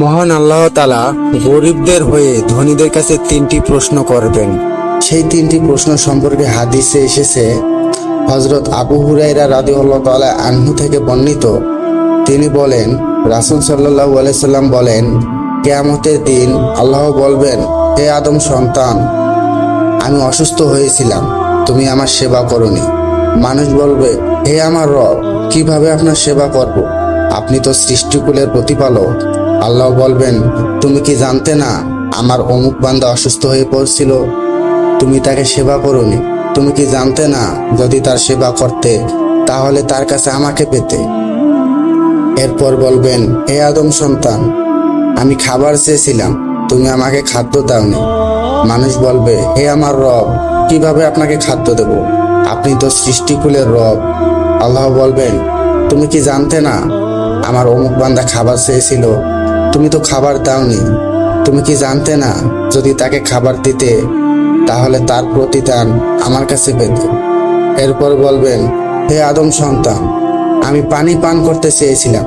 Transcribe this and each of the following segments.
মহান আল্লাহ তালা গরিবদের হয়ে ধনীদের কাছে তিনটি প্রশ্ন করবেন। সেই তিনটি প্রশ্ন সম্পর্কে হাদিসে এসেছে হজরত আবু হুরাইরা রাদিউল্লাহ তাআলা আনহু থেকে বর্ণিত। তিনি বলেন, রাসূল সাল্লাল্লাহু আলাইহি সাল্লাম বলেন, কেয়ামতের দিন আল্লাহ বলবেন, হে আদম সন্তান, আমি অসুস্থ হয়েছিলাম, তুমি আমার সেবা করনি। মানুষ বলবে, হে আমার রব, কীভাবে আপনার সেবা করব? আপনি তো সৃষ্টিকুলের প্রতিপালক। আল্লাহ বলবেন, তুমি কি জানতে না, আমার অমুক বান্দা অসুস্থ হয়ে পড়ছিল? তুমি তাকে সেবা করনি। তুমি কি জানতে না, যদি তার সেবা করতে, তাহলে তার কাছে আমাকে পেতে। এরপর বলবেন হে আদম সন্তান, আমি খাবার চেয়েছিলাম, তুমি আমাকে খাদ্য দাওনি। মানুষ বলবে, হে আমার রব, কীভাবে আপনাকে খাদ্য দেব? আপনি তো সৃষ্টিকুলের রব। আল্লাহ বলবেন, তুমি কি জানতে না, আমার অমুক বান্দা খাবার চেয়েছিল তুমি তো খাবার দাওনি। তুমি কি জানতে না, যদি তাকে খাবার দিতে, তাহলে তার প্রতিদান আমার কাছে পেতে। এরপর বলবেন, হে আদম সন্তান, আমি পানি পান করতে চেয়েছিলাম।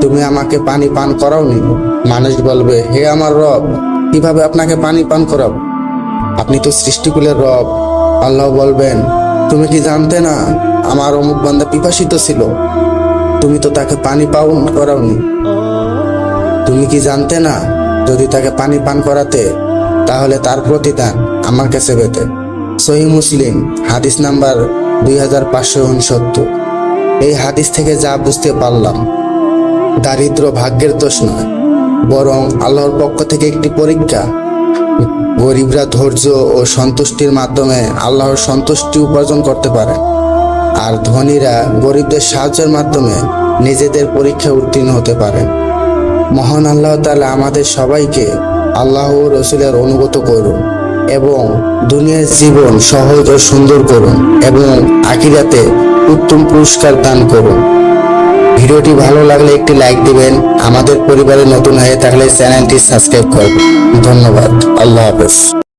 তুমি আমাকে পানি পান করাওনি? মানুষ বলবে, হে আমার রব, কীভাবে আপনাকে পানি পান করাবো? আপনি তো সৃষ্টিকুলের রব। আল্লাহ বলবেন, তুমি কি জানতে না, আমার অমুক বান্দা পিপাসিত ছিল? তুমি তো তাকে পানি পাউন করাওনি। তুমি কি জানতে না যদি তাকে পানি পান করাতে, তাহলে তার প্রতিদান আমার কাছে পেতে। সহি মুসলিম, হাদিস নাম্বার দুই হাজার পাঁচশো উনসত্তর। এই হাদিস থেকে যা বুঝতে পারলাম, দারিদ্র ভাগ্যের দোষ নয়, বরং আল্লাহর পক্ষ থেকে একটি পরীক্ষা। গরিবরা ধৈর্য ও সন্তুষ্টির মাধ্যমে আল্লাহর সন্তুষ্টি উপার্জন করতে পারে, আর ধনীরা গরিবদের সাহায্যের মাধ্যমে নিজেদের পরীক্ষা উত্তীর্ণ হতে পারে। মহান আল্লাহ তালা আমাদের সবাইকে আল্লাহ রসুলের অনুগত করুন এবং দুনিয়ার জীবন সহজ ও সুন্দর করুন এবং আকিরাতে উত্তম পুরস্কার দান করুন। ভিডিওটি ভালো লাগলে একটি লাইক দিবেন, আমাদের পরিবারে নতুন হয়ে থাকলে চ্যানেলটি সাবস্ক্রাইব করবেন। ধন্যবাদ। আল্লাহ হাফেজ।